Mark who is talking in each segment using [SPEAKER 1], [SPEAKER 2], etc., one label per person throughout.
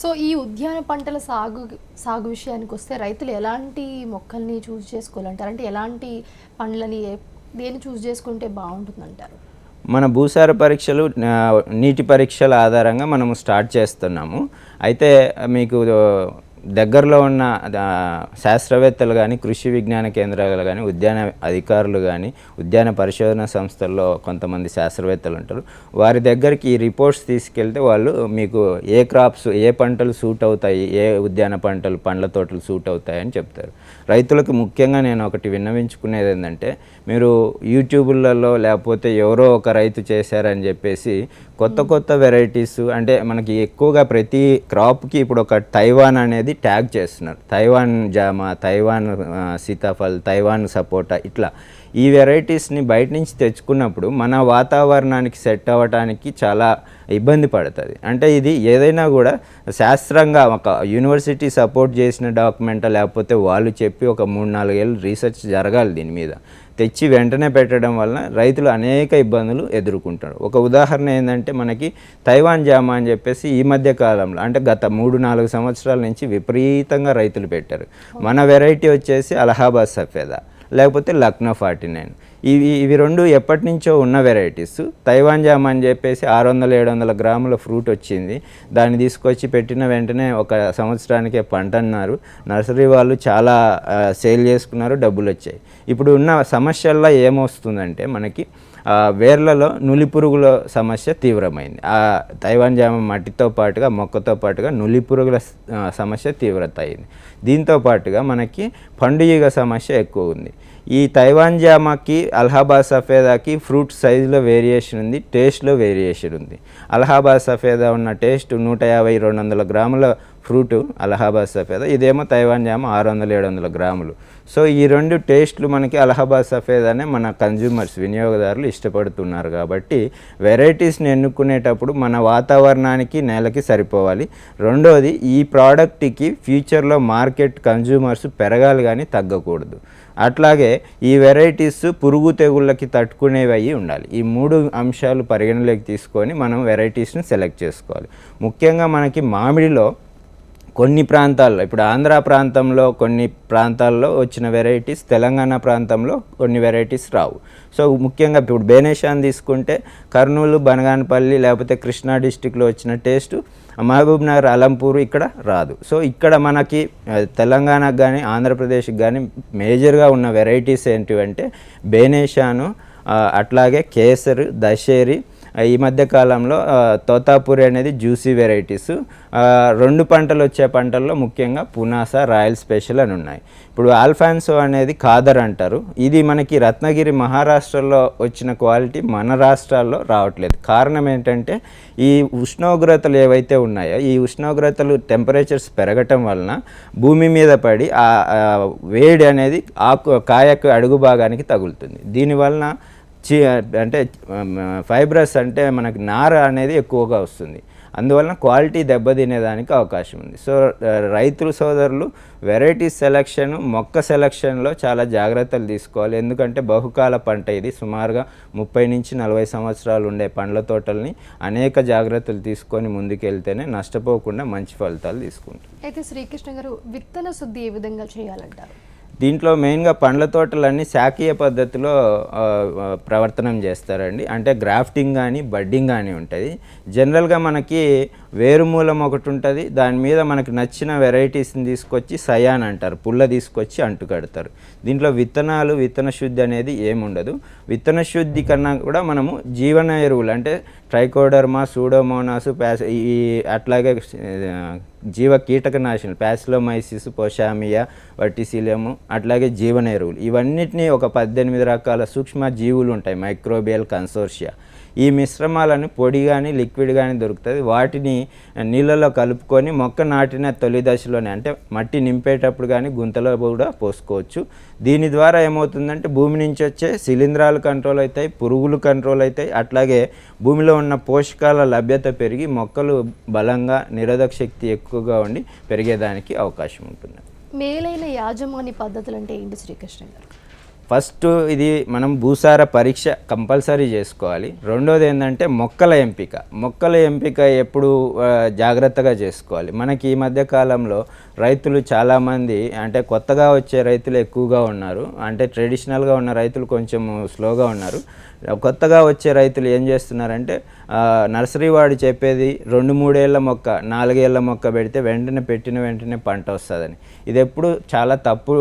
[SPEAKER 1] So ఈ ఉద్యాన పంటల సాగు సాగు విషయానికి వస్తే రైతులు ఎలాంటి మొక్కల్ని చూస్ చేసుకోవాలంటారు? అంటే ఎలాంటి పండ్లని దేని దేన్ని చూస్ చేసుకుంటే బాగుంటుందంటారు?
[SPEAKER 2] మన భూసార పరీక్షలు నీటి పరీక్షల ఆధారంగా మనము స్టార్ట్ చేస్తున్నాము. అయితే మీకు దగ్గరలో ఉన్న శాస్త్రవేత్తలు కానీ కృషి విజ్ఞాన కేంద్రాలు కానీ ఉద్యాన అధికారులు కానీ ఉద్యాన పరిశోధన సంస్థల్లో కొంతమంది శాస్త్రవేత్తలు ఉంటారు. వారి దగ్గరికి ఈ రిపోర్ట్స్ తీసుకెళ్తే వాళ్ళు మీకు ఏ క్రాప్స్ ఏ పంటలు సూట్ అవుతాయి ఏ ఉద్యాన పంటలు పండ్ల తోటలు సూట్ అవుతాయి అని చెప్తారు. రైతులకు ముఖ్యంగా నేను ఒకటి విన్నవించుకునేది ఏంటంటే మీరు యూట్యూబ్లలో లేకపోతే ఎవరో ఒక రైతు చేశారని చెప్పేసి కొత్త కొత్త వెరైటీస్ అంటే మనకి ఎక్కువగా ప్రతి క్రాప్కి ఇప్పుడు ఒక తైవాన్ అనేది ట్యాగ్ చేస్తున్నారు. తైవాన్ జామ తైవాన్ సీతాఫల్ తైవాన్ సపోటా ఇట్లా. ఈ వెరైటీస్ని బయట నుంచి తెచ్చుకున్నప్పుడు మన వాతావరణానికి సెట్ అవ్వటానికి చాలా ఇబ్బంది పడుతుంది. అంటే ఇది ఏదైనా కూడా శాస్త్రంగా ఒక యూనివర్సిటీ సపోర్ట్ చేసిన డాక్యుమెంట్ లేకపోతే వాళ్ళు చెప్పి ఒక మూడు నాలుగేళ్ళు రీసెర్చ్ జరగాలి దీని మీద. తెచ్చి వెంటనే పెట్టడం వలన రైతులు అనేక ఇబ్బందులు ఎదుర్కొంటారు. ఒక ఉదాహరణ ఏంటంటే మనకి తైవాన్ జామ అని చెప్పేసి ఈ మధ్య కాలంలో అంటే గత మూడు నాలుగు సంవత్సరాల నుంచి విపరీతంగా రైతులు పెట్టారు. మన వెరైటీ వచ్చేసి అలహాబాద్ సఫేదా లేకపోతే లక్నో ఫార్టీ నైన్. ఇవి ఇవి రెండు ఎప్పటి నుంచో ఉన్న వెరైటీస్ తైవాన్ జామ్ అని చెప్పేసి ఆరు వందల ఏడు వందల గ్రాముల ఫ్రూట్ వచ్చింది. దాన్ని తీసుకొచ్చి పెట్టిన వెంటనే ఒక సంవత్సరానికే పంట అన్నారు. నర్సరీ వాళ్ళు చాలా సేల్ చేసుకున్నారు డబ్బులు వచ్చాయి. ఇప్పుడు ఉన్న సమస్యల్లో ఏమొస్తుందంటే మనకి వేర్లలో నులి పురుగుల సమస్య తీవ్రమైంది. ఆ తైవాన్ జామ మట్టితో పాటుగా మొక్కతో పాటుగా నులి పురుగుల సమస్య తీవ్రత అయింది. దీంతో పాటుగా మనకి పండుగ సమస్య ఎక్కువ ఉంది. ఈ తైవాన్ జామాకి అలహాబాద్ సఫేదాకి ఫ్రూట్ సైజులో వేరియేషన్ ఉంది టేస్ట్లో వేరియేషన్ ఉంది. అలహాబాద్ సఫేదా ఉన్న టేస్ట్ నూట యాభై రెండు వందల గ్రాముల ఫ్రూట్ అలహాబాద్ సఫేదా. ఇదేమో తైవాన్ జామ ఆరు వందల ఏడు వందల గ్రాములు. సో ఈ రెండు టేస్ట్లు మనకి అలహాబాద్ సఫేదానే మన కన్జ్యూమర్స్ వినియోగదారులు ఇష్టపడుతున్నారు కాబట్టి వెరైటీస్ని ఎన్నుకునేటప్పుడు మన వాతావరణానికి నేలకి సరిపోవాలి. రెండోది ఈ ప్రోడక్ట్కి ఫ్యూచర్లో మార్కెట్ కన్జ్యూమర్స్ పెరగాలి కానీ తగ్గకూడదు. అట్లాగే ఈ వెరైటీస్ పురుగు తెగుళ్ళకి తట్టుకునేవి అయ్యి ఉండాలి. ఈ మూడు అంశాలు పరిగణలోకి తీసుకొని మనం వెరైటీస్ని సెలెక్ట్ చేసుకోవాలి. ముఖ్యంగా మనకి మామిడిలో కొన్ని ప్రాంతాల్లో ఇప్పుడు ఆంధ్ర ప్రాంతంలో కొన్ని ప్రాంతాల్లో వచ్చిన వెరైటీస్ తెలంగాణ ప్రాంతంలో కొన్ని వెరైటీస్ రావు. సో ముఖ్యంగా ఇప్పుడు బేనేషాన్ తీసుకుంటే కర్నూలు బనగానపల్లి లేకపోతే కృష్ణా డిస్టిక్లో వచ్చిన టేస్ట్ మహబూబ్ నగర్ అలంపూర్ ఇక్కడ రాదు. సో ఇక్కడ మనకి తెలంగాణకు కానీ ఆంధ్రప్రదేశ్కి కానీ మేజర్గా ఉన్న వెరైటీస్ ఏంటివంటే బేనేషాను అట్లాగే కేసరు దశేరి ఈ మధ్య కాలంలో తోతాపూరి అనేది జ్యూసీ వెరైటీస్. రెండు పంటలు వచ్చే పంటల్లో ముఖ్యంగా పునాస రాయల్ స్పెషల్ అని ఉన్నాయి. ఇప్పుడు ఆల్ఫాన్సో అనేది ఖాదర్ అంటారు. ఇది మనకి రత్నగిరి మహారాష్ట్రలో వచ్చిన క్వాలిటీ మన రాష్ట్రాల్లో రావట్లేదు. కారణం ఏంటంటే ఈ ఉష్ణోగ్రతలు ఏవైతే ఉన్నాయో ఈ ఉష్ణోగ్రతలు టెంపరేచర్స్ పెరగటం వలన భూమి మీద పడి ఆ వేడి అనేది ఆకు కాయకు అడుగు భాగానికి తగులుతుంది. దీనివలన చి అంటే ఫైబ్రస్ అంటే మనకి నార అనేది ఎక్కువగా వస్తుంది. అందువలన క్వాలిటీ దెబ్బతినేదానికి అవకాశం ఉంది. సో రైతులు సోదరులు వెరైటీ సెలక్షన్ మొక్క సెలక్షన్లో చాలా జాగ్రత్తలు తీసుకోవాలి. ఎందుకంటే బహుకాల పంట ఇది. సుమారుగా ముప్పై నుంచి నలభై సంవత్సరాలు ఉండే పండ్ల తోటల్ని అనేక జాగ్రత్తలు తీసుకొని ముందుకెళ్తేనే నష్టపోకుండా మంచి ఫలితాలు తీసుకుంటాం
[SPEAKER 1] అయితే శ్రీకృష్ణ గారు విత్తన శుద్ధి ఏ విధంగా చేయాలంటారు?
[SPEAKER 2] దీంట్లో మెయిన్గా పండ్ల తోటలన్నీ శాఖీయ పద్ధతిలో ప్రవర్తనం చేస్తారండి. అంటే గ్రాఫ్టింగ్ కానీ బడ్డింగ్ కానీ ఉంటుంది. జనరల్గా మనకి వేరుమూలం ఒకటి ఉంటుంది. దాని మీద మనకి నచ్చిన వెరైటీస్ని తీసుకొచ్చి సయాన్ అంటారు. పుల్ల తీసుకొచ్చి అంటుకడతారు. దీంట్లో విత్తనాలు విత్తన శుద్ధి అనేది ఏముండదు. విత్తన శుద్ధి కన్నా కూడా మనము జీవన ఎరువులు అంటే ట్రైకోడర్మా సూడోమోనాసు ప్యాస్ ఈ అట్లాగే జీవ కీటకనాశనలు ప్యాసిలోమైసిస్ పోషామియా వర్టిసిలియము అట్లాగే జీవన ఎరువులు ఇవన్నిటినీ ఒక పద్దెనిమిది రకాల సూక్ష్మ జీవులు ఉంటాయి మైక్రోబియల్ కన్సోర్షియా. ఈ మిశ్రమాలను పొడి కానీ లిక్విడ్ కానీ దొరుకుతుంది. వాటిని నీళ్ళలో కలుపుకొని మొక్క నాటిన తొలి దశలోనే అంటే మట్టి నింపేటప్పుడు కానీ గుంతలో కూడా పోసుకోవచ్చు. దీని ద్వారా ఏమవుతుందంటే భూమి నుంచి వచ్చే శిలీంధ్రాలు కంట్రోల్ అవుతాయి పురుగులు కంట్రోల్ అవుతాయి. అట్లాగే భూమిలో ఉన్న పోషకాల లభ్యత పెరిగి మొక్కలు బలంగా నిరోధక శక్తి ఎక్కువగా ఉండి పెరిగేదానికి అవకాశం ఉంటుంది.
[SPEAKER 1] మేలైన యాజమాన్య పద్ధతులు అంటే ఏంటి శ్రీకృష్ణ గారు
[SPEAKER 2] ఫస్ట్ ఇది మనం భూసార పరీక్ష కంపల్సరీ చేసుకోవాలి. రెండోది ఏంటంటే మొక్కల ఎంపిక. మొక్కల ఎంపిక ఎప్పుడు జాగ్రత్తగా చేసుకోవాలి. మనకి ఈ మధ్య కాలంలో రైతులు చాలామంది అంటే కొత్తగా వచ్చే రైతులు ఎక్కువగా ఉన్నారు. అంటే ట్రెడిషనల్గా ఉన్న రైతులు కొంచెం స్లోగా ఉన్నారు. కొత్తగా వచ్చే రైతులు ఏం చేస్తున్నారంటే నర్సరీ వాడు చెప్పేది రెండు మూడేళ్ళ మొక్క నాలుగేళ్ళ మొక్క పెడితే వెంటనే పెట్టిన వెంటనే పంట వస్తుందని. ఇది ఎప్పుడు చాలా తప్పు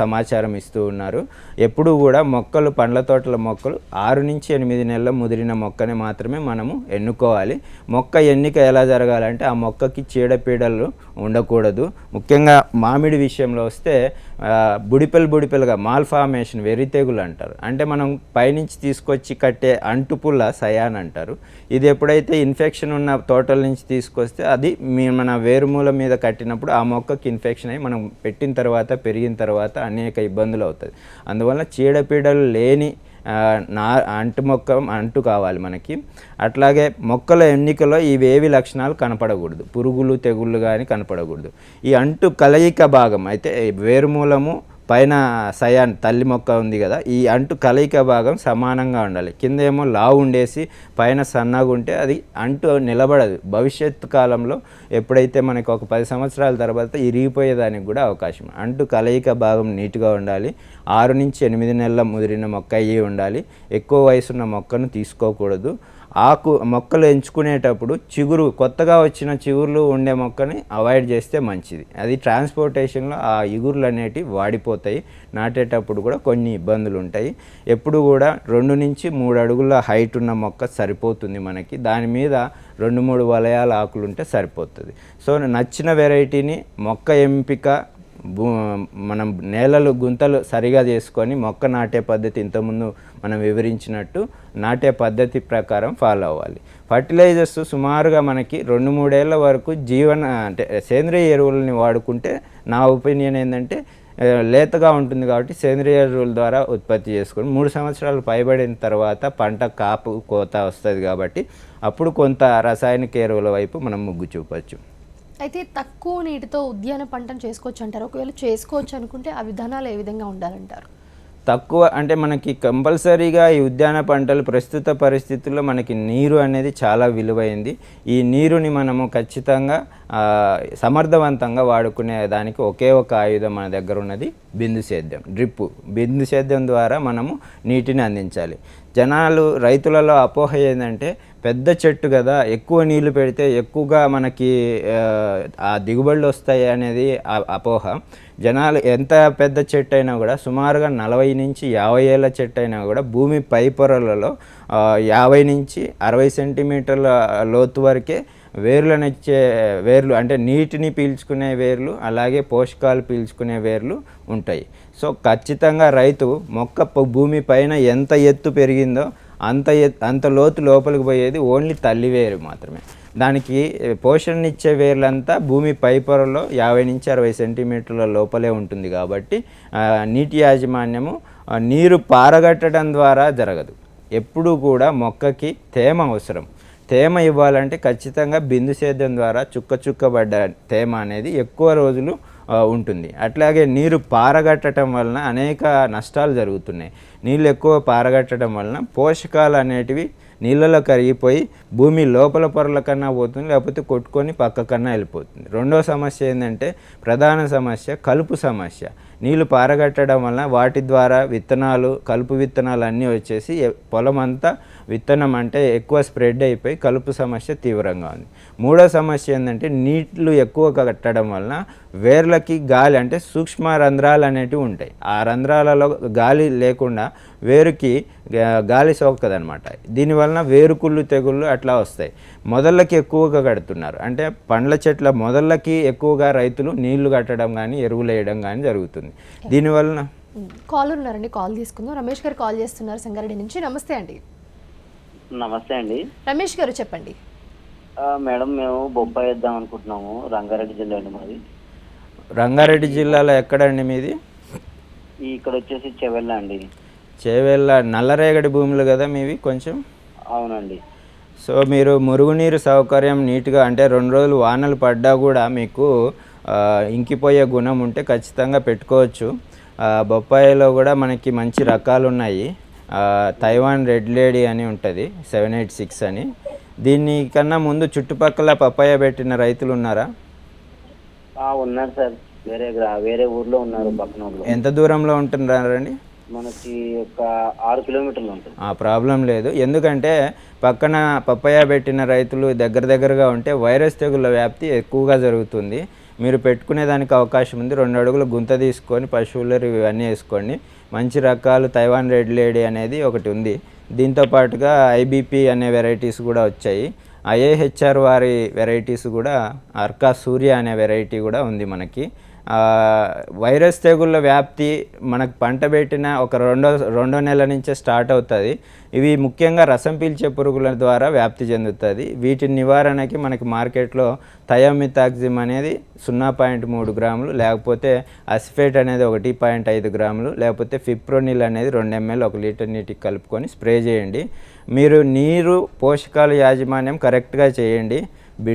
[SPEAKER 2] సమాచారం ఇస్తూ ఉన్నారు. ఎప్పుడు కూడా మొక్కలు పండ్ల తోటల మొక్కలు ఆరు నుంచి ఎనిమిది నెలల ముదిరిన మొక్కని మాత్రమే మనము ఎన్నుకోవాలి. మొక్క ఎన్నిక ఎలా జరగాలంటే ఆ మొక్కకి చీడపీడలు ఉండకూడదు. ముఖ్యంగా మామిడి విషయంలో వస్తే బుడిపెలు బుడిపెలుగా మాల్ ఫార్మేషన్ వెర్రి తెగులు అంటారు. అంటే మనం పైనుంచి తీసుకొచ్చి కట్టే అంటుపుల్ల సయాన్ అంటారు. ఇది ఎప్పుడైతే ఇన్ఫెక్షన్ ఉన్న తోటల నుంచి తీసుకొస్తే అది మీ మన వేరుమూల మీద కట్టినప్పుడు ఆ మొక్కకి ఇన్ఫెక్షన్ అయ్యి మనం పెట్టిన తర్వాత పెరిగిన తర్వాత అనేక ఇబ్బందులు అవుతుంది అందువల్ల చీడపీడలు లేని నా అంటు మొక్క అంటు కావాలి మనకి. అట్లాగే మొక్కల ఎన్నికలో ఇవేవి లక్షణాలు కనపడకూడదు. పురుగులు తెగుళ్ళు కానీ కనపడకూడదు. ఈ అంటు కలయిక భాగం అయితే వేరుమూలము పైన సయాన్ తల్లి మొక్క ఉంది కదా ఈ అంటు కలయిక భాగం సమానంగా ఉండాలి. కింద ఏమో లావు ఉండేసి పైన సన్నగా ఉంటే అది అంటు నిలబడదు. భవిష్యత్ కాలంలో ఎప్పుడైతే మనకు ఒక పది సంవత్సరాల తర్వాత ఇరిగిపోయేదానికి కూడా అవకాశం. అంటు కలయిక భాగం నీట్గా ఉండాలి. ఆరు నుంచి ఎనిమిది నెలల ముదిరిన మొక్క అయ్యి ఉండాలి. ఎక్కువ వయసున్న మొక్కను తీసుకోకూడదు. ఆకు మొక్కలు ఎంచుకునేటప్పుడు చిగురు కొత్తగా వచ్చిన చిగుర్లు ఉండే మొక్కని అవాయిడ్ చేస్తే మంచిది. అది ట్రాన్స్పోర్టేషన్లో ఆ ఇగుర్లు అనేటివి వాడిపోతాయి. నాటేటప్పుడు కూడా కొన్ని ఇబ్బందులు ఉంటాయి. ఎప్పుడు కూడా రెండు నుంచి మూడు అడుగుల హైట్ ఉన్న మొక్క సరిపోతుంది మనకి. దాని మీద రెండు మూడు వలయాల ఆకులు ఉంటే సరిపోతుంది. సో నచ్చిన వెరైటీని మొక్క ఎంపిక భూ మనం నేలలు గుంతలు సరిగా చేసుకొని మొక్క నాటే పద్ధతి ఇంతకుముందు మనం వివరించినట్టు నాటే పద్ధతి ప్రకారం ఫాలో అవ్వాలి. ఫర్టిలైజర్స్ సుమారుగా మనకి రెండు మూడేళ్ళ వరకు జీవన అంటే సేంద్రియ ఎరువులని వాడుకుంటే నా ఒపీనియన్ ఏంటంటే లేతగా ఉంటుంది కాబట్టి సేంద్రియ ఎరువుల ద్వారా ఉత్పత్తి చేసుకొని మూడు సంవత్సరాలు పైబడిన తర్వాత పంట కాపు కోత వస్తుంది కాబట్టి అప్పుడు కొంత రసాయనిక ఎరువుల వైపు మనం మొగ్గు చూపచ్చు.
[SPEAKER 1] అయితే తక్కువ నీటితో ఉద్యాన పంటను చేసుకోవచ్చు అంటారు. ఒకవేళ చేసుకోవచ్చు అనుకుంటే ఆ విధానాలు ఏ విధంగా ఉండాలంటారు?
[SPEAKER 2] తక్కువ అంటే మనకి కంపల్సరీగా ఈ ఉద్యాన పంటలు ప్రస్తుత పరిస్థితుల్లో మనకి నీరు అనేది చాలా విలువైంది. ఈ నీరుని మనము ఖచ్చితంగా సమర్థవంతంగా వాడుకునే దానికి ఒకే ఒక ఆయుధం మన దగ్గర ఉన్నది బిందు సేద్యం. డ్రిప్పు. బిందు సేద్యం ద్వారా మనము నీటిని అందించాలి. జనాలు రైతులలో అపోహ ఏంటంటే పెద్ద చెట్టు కదా ఎక్కువ నీళ్ళు పెడితే ఎక్కువగా మనకి ఆ, దిగుబడులు వస్తాయి అనేది అపోహ. జనాలు ఎంత పెద్ద చెట్టు అయినా కూడా సుమారుగా నలభై నుంచి యాభై ఏళ్ళ చెట్టు అయినా కూడా భూమి పై పొరలలో యాభై నుంచి అరవై సెంటీమీటర్ల లోతు వరకే వేర్లనిచ్చే వేర్లు అంటే నీటిని పీల్చుకునే వేర్లు అలాగే పోషకాలు పీల్చుకునే వేర్లు ఉంటాయి. సో ఖచ్చితంగా రైతు మొక్క భూమి పైన ఎంత ఎత్తు పెరిగిందో అంత అంత లోతు లోపలికి పోయేది ఓన్లీ తల్లి వేరు మాత్రమే. దానికి పోషణనిచ్చే వేర్లంతా భూమి పై పొరలో యాభై నుంచి అరవై సెంటీమీటర్ల లోపలే ఉంటుంది కాబట్టి నీటి యాజమాన్యము నీరు పారగట్టడం ద్వారా జరగదు. ఎప్పుడూ కూడా మొక్కకి తేమ అవసరం. తేమ ఇవ్వాలంటే ఖచ్చితంగా బిందు సేద్యం ద్వారా చుక్క చుక్కబడ్డ తేమ అనేది ఎక్కువ రోజులు ఉంటుంది. అట్లాగే నీరు పారగట్టడం వలన అనేక నష్టాలు జరుగుతున్నాయి. నీళ్ళు ఎక్కువ పారగట్టడం వలన పోషకాలు అనేటివి నీళ్ళలో కరిగిపోయి భూమి లోపల పొరల కన్నా పోతుంది లేకపోతే కొట్టుకొని పక్క కన్నా వెళ్ళిపోతుంది. రెండో సమస్య ఏంటంటే ప్రధాన సమస్య కలుపు సమస్య. నీళ్ళు పారగట్టడం వలన వాటి ద్వారా విత్తనాలు కలుపు విత్తనాలు అన్నీ వచ్చేసి పొలం అంతా విత్తనం అంటే ఎక్కువ స్ప్రెడ్ అయిపోయి కలుపు సమస్య తీవ్రంగా ఉంది. మూడో సమస్య ఏంటంటే నీళ్ళు ఎక్కువ కట్టడం వలన వేర్లకి గాలి అంటే సూక్ష్మ రంధ్రాలు అనేటివి ఉంటాయి. ఆ రంధ్రాలలో గాలి లేకుండా వేరుకి గాలి సోకదనమాట దీనివలన వేరుకుళ్ళు తెగుళ్ళు అట్లా వస్తాయి. మొదళ్ళకి ఎక్కువగా కడుతున్నారు. అంటే పండ్ల చెట్ల మొదళ్ళకి ఎక్కువగా రైతులు నీళ్ళు కట్టడం కానీ ఎరువులు వేయడం కానీ జరుగుతుంది. దీనివలన
[SPEAKER 1] కాల్ ఉన్నారండి కాల్ తీసుకుందాం. రమేష్ గారు కాల్ చేస్తున్నారు సంగారెడ్డి నుంచి. నమస్తే అండి.
[SPEAKER 3] నమస్తే అండి.
[SPEAKER 1] రమేష్ గారు చెప్పండి.
[SPEAKER 3] ఆ, మేడం మేము బొప్పాయి వేద్దాం అనుకుంటున్నాము. రంగారెడ్డి జిల్లా అండి మాది.
[SPEAKER 2] రంగారెడ్డి జిల్లాలో ఎక్కడండి మీది?
[SPEAKER 3] ఇక్కడ వచ్చేసి చెవెళ్ళ అండి.
[SPEAKER 2] చేవేళ్ళ నల్లరేగడి భూములు కదా మీవి కొంచెం?
[SPEAKER 3] అవునండి.
[SPEAKER 2] సో మీరు మురుగునీరు సౌకర్యం నీట్గా అంటే రెండు రోజులు వానలు పడ్డా కూడా మీకు ఇంకిపోయే గుణం ఉంటే ఖచ్చితంగా పెట్టుకోవచ్చు. బొప్పాయిలో కూడా మనకి మంచి రకాలు ఉన్నాయి తైవాన్ రెడ్ లేడీ అని ఉంటుంది సెవెన్ ఎయిట్ సిక్స్ అని. దీని కన్నా ముందు చుట్టుపక్కల పప్పాయ పెట్టిన రైతులు ఉన్నారా?
[SPEAKER 3] ఉన్నారు సార్. వేరే వేరే ఊర్లో ఉన్నారు పక్కన
[SPEAKER 2] ఎంత దూరంలో ఉంటున్నారండి?
[SPEAKER 3] మనకి ఒక ఆరు కిలోమీటర్లు ఉంటుంది.
[SPEAKER 2] ఆ ప్రాబ్లం లేదు. ఎందుకంటే పక్కన పప్పయ్య పెట్టిన రైతులు దగ్గర దగ్గరగా ఉంటే వైరస్ తెగుళ్ళ వ్యాప్తి ఎక్కువగా జరుగుతుంది. మీరు పెట్టుకునే దానికి అవకాశం ఉంది. రెండు అడుగులు గుంత తీసుకొని పశువులు ఇవన్నీ వేసుకోండి. మంచి రకాలు తైవాన్ రెడ్ లేడీ అనేది ఒకటి ఉంది. దీంతో పాటుగా ఐబీపీ అనే వెరైటీస్ కూడా వచ్చాయి. ఐఏహెచ్ఆర్ వారి వెరైటీస్ కూడా అర్కా సూర్య అనే వెరైటీ కూడా ఉంది మనకి. వైరస్ తెగుళ్ళ వ్యాప్తి మనకు పంట పెట్టిన ఒక రెండో రెండో నెల నుంచే స్టార్ట్ అవుతుంది. ఇవి ముఖ్యంగా రసం పీల్చే పురుగుల ద్వారా వ్యాప్తి చెందుతుంది. వీటి నివారణకి మనకి మార్కెట్లో థయోమితాక్సిమ్ అనేది సున్నా పాయింట్ మూడు గ్రాములు లేకపోతే అసిఫేట్ అనేది ఒకటి పాయింట్ ఐదు గ్రాములు లేకపోతే ఫిప్రోనిల్ అనేది రెండు ఎంఎల్ ఒక లీటర్ నీటికి కలుపుకొని స్ప్రే చేయండి. మీరు నీరు పోషకాల యాజమాన్యం కరెక్ట్గా చేయండి.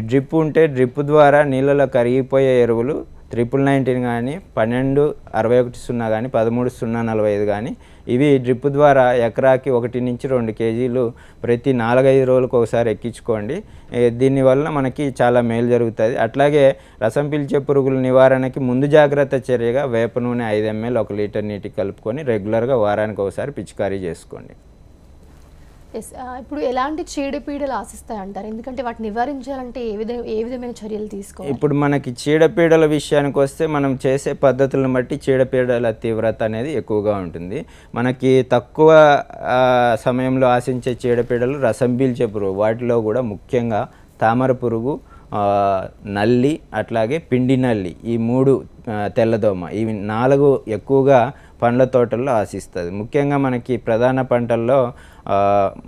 [SPEAKER 2] డ్రిప్ ఉంటే డ్రిప్ ద్వారా నీళ్ళలో కరిగిపోయే ఎరువులు ట్రిపుల్ నైన్టీన్ కానీ పన్నెండు అరవై ఒకటి సున్నా కానీ పదమూడు సున్నా నలభై ఐదు కానీ ఇవి డ్రిప్ ద్వారా ఎకరాకి ఒకటి నుంచి రెండు కేజీలు ప్రతి నాలుగైదు రోజులకు ఒకసారి ఎక్కించుకోండి. దీనివల్ల మనకి చాలా మేలు జరుగుతుంది. అట్లాగే రసం పీల్చే పురుగుల నివారణకి ముందు జాగ్రత్త చర్యగా వేప నూనె ఐదు ఎంఎల్ ఒక లీటర్ నీటికి కలుపుకొని రెగ్యులర్గా వారానికి ఒకసారి పిచికారీ చేసుకోండి.
[SPEAKER 1] ఎస్ ఇప్పుడు ఎలాంటి చీడపీడలు ఆశిస్తాయి అంటారు ఎందుకంటే వాటిని నివారించాలంటే ఏ విధ ఏ విధమైన చర్యలు తీసుకోవాలి?
[SPEAKER 2] ఇప్పుడు మనకి చీడపీడల విషయానికి వస్తే మనం చేసే పద్ధతులను బట్టి చీడపీడల తీవ్రత అనేది ఎక్కువగా ఉంటుంది. మనకి తక్కువ సమయంలో ఆశించే చీడపీడలు రసం పీల్చే పురుగు వాటిలో కూడా ముఖ్యంగా తామర పురుగు నల్లి అట్లాగే పిండి నల్లి ఈ మూడు తెల్లదోమ ఇవి నాలుగు ఎక్కువగా పండ్ల తోటల్లో ఆశిస్తుంది. ముఖ్యంగా మనకి ప్రధాన పంటల్లో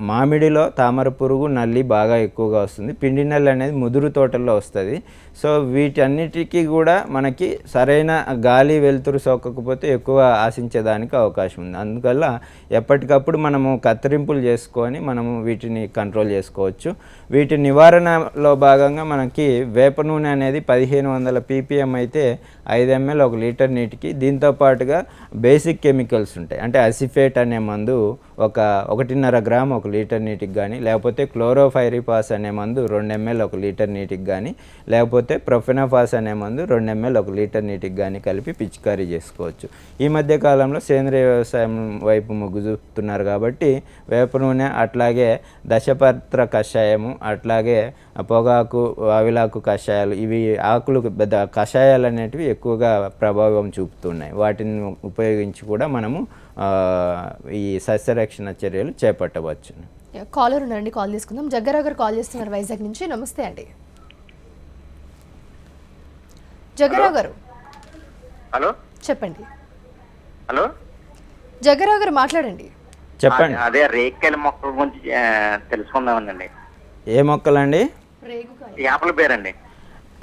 [SPEAKER 2] మామిడిలో తామర పురుగు నల్లి బాగా ఎక్కువగా వస్తుంది. పిండి నల్లి అనేది ముదురు తోటల్లో వస్తుంది. సో వీటన్నిటికీ కూడా మనకి సరైన గాలి వెలుతురు సోకకపోతే ఎక్కువ ఆశించేదానికి అవకాశం ఉంది. అందువల్ల ఎప్పటికప్పుడు మనము కత్తిరింపులు చేసుకొని మనము వీటిని కంట్రోల్ చేసుకోవచ్చు. వీటి నివారణలో భాగంగా మనకి వేప నూనె అనేది పదిహేను వందల పీపీఎం అయితే ఐదు ఎంఎల్ ఒక లీటర్ నీటికి. దీంతో పాటుగా బేసిక్ కెమికల్స్ ఉంటాయి. అంటే అసిఫేట్ అనే మందు ఒక ఒకటిన్నర గ్రామ్ ఒక లీటర్ నీటికి కానీ లేకపోతే క్లోరోఫైరిపాస్ అనే మందు రెండు ఎంఎల్ ఒక లీటర్ నీటికి కానీ లేకపోతే ప్రొఫెనోఫాస్ అనే మందు రెండు ఎంఎల్ ఒక లీటర్ నీటికి కానీ కలిపి పిచికారీ చేసుకోవచ్చు. ఈ మధ్య కాలంలో సేంద్రియ వ్యవసాయం వైపు మొగ్గు చూపుతున్నారు కాబట్టి వేప నూనె అట్లాగే దశపత్ర కషాయము అట్లాగే పొగాకు అవిలాకు కషాయాలు ఇవి ఆకులు పెద్ద కషాయాలు అనేటివి ఎక్కువగా ప్రభావం చూపుతున్నాయి. వాటిని ఉపయోగించి కూడా మనము ఈ సస్యరక్షణ చర్యలు చేపట్టవచ్చు.
[SPEAKER 1] కాలర్ ఉన్నారండి కాల్ తీసుకుందాం. జగ్గారావు గారు కాల్ చేస్తున్నారు వైజాగ్ నుంచి. నమస్తే అండి. జగ్గారావు గారు.
[SPEAKER 4] హలో?
[SPEAKER 1] చెప్పండి.
[SPEAKER 4] హలో?
[SPEAKER 1] జగ్గారావు గారు మాట్లాడండి.
[SPEAKER 2] చెప్పండి.
[SPEAKER 4] అదే- రేక్కాయల మొక్కల గురించి ఆ, తెలుసుకుందామనండి
[SPEAKER 2] ఏ మొక్కలండి?
[SPEAKER 4] యాపల పేరండి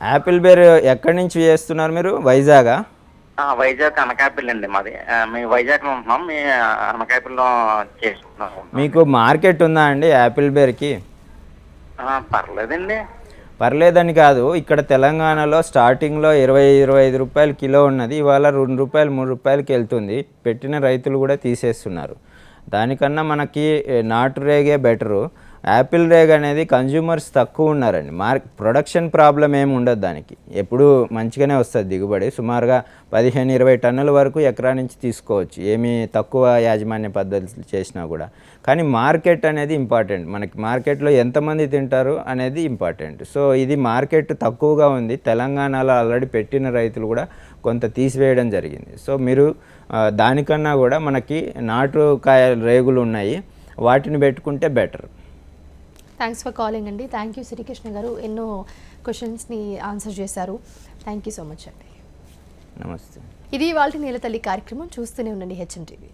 [SPEAKER 2] యాపిల్ బేర్ ఎక్కడి నుంచి చేస్తున్నారు మీరు? వైజాగా?
[SPEAKER 4] వైజాగ్ అనకాపల్లి అండి మాది. మేము వైజాగ్లో ఉంటున్నాం. మీ అనకాపల్లిలో చేసుకుంటున్నాం
[SPEAKER 2] మీకు మార్కెట్ ఉందా అండి యాపిల్ బేర్కి?
[SPEAKER 4] పర్లేదండి.
[SPEAKER 2] పర్లేదని కాదు. ఇక్కడ తెలంగాణలో స్టార్టింగ్లో ఇరవై ఇరవై ఐదు రూపాయలు కిలో ఉన్నది. ఇవాళ రెండు రూపాయలు మూడు రూపాయలకి వెళ్తుంది. పెట్టిన రైతులు కూడా తీసేస్తున్నారు. దానికన్నా మనకి నాటు రేగే బెటరు. యాపిల్ రేగ్ అనేది కన్జ్యూమర్స్ తక్కువ ఉన్నారండి. మార్ ప్రొడక్షన్ ప్రాబ్లం ఏమి ఉండదు దానికి. ఎప్పుడు మంచిగానే వస్తుంది దిగుబడి. సుమారుగా పదిహేను ఇరవై టన్నుల వరకు ఎకరా నుంచి తీసుకోవచ్చు. ఏమీ తక్కువ యాజమాన్య పద్ధతులు చేసినా కూడా. కానీ మార్కెట్ అనేది ఇంపార్టెంట్ మనకి మార్కెట్లో ఎంతమంది తింటారు అనేది ఇంపార్టెంట్ సో ఇది మార్కెట్ తక్కువగా ఉంది. తెలంగాణలో ఆల్రెడీ పెట్టిన రైతులు కూడా కొంత తీసివేయడం జరిగింది. సో మీరు దానికన్నా కూడా మనకి నాటు కాయ రేగులు ఉన్నాయి. వాటిని పెట్టుకుంటే బెటర్
[SPEAKER 1] థ్యాంక్స్ ఫర్ కాలింగ్ అండి థ్యాంక్ యూ శ్రీకృష్ణ గారు ఎన్నో క్వశ్చన్స్ని ఆన్సర్ చేశారు. థ్యాంక్ యూ సో మచ్ అండి
[SPEAKER 2] నమస్తే
[SPEAKER 1] ఇది వాళ్ళ నీలతల్లి కార్యక్రమం. చూస్తూనే ఉండండి హెచ్ఎన్ టీవీ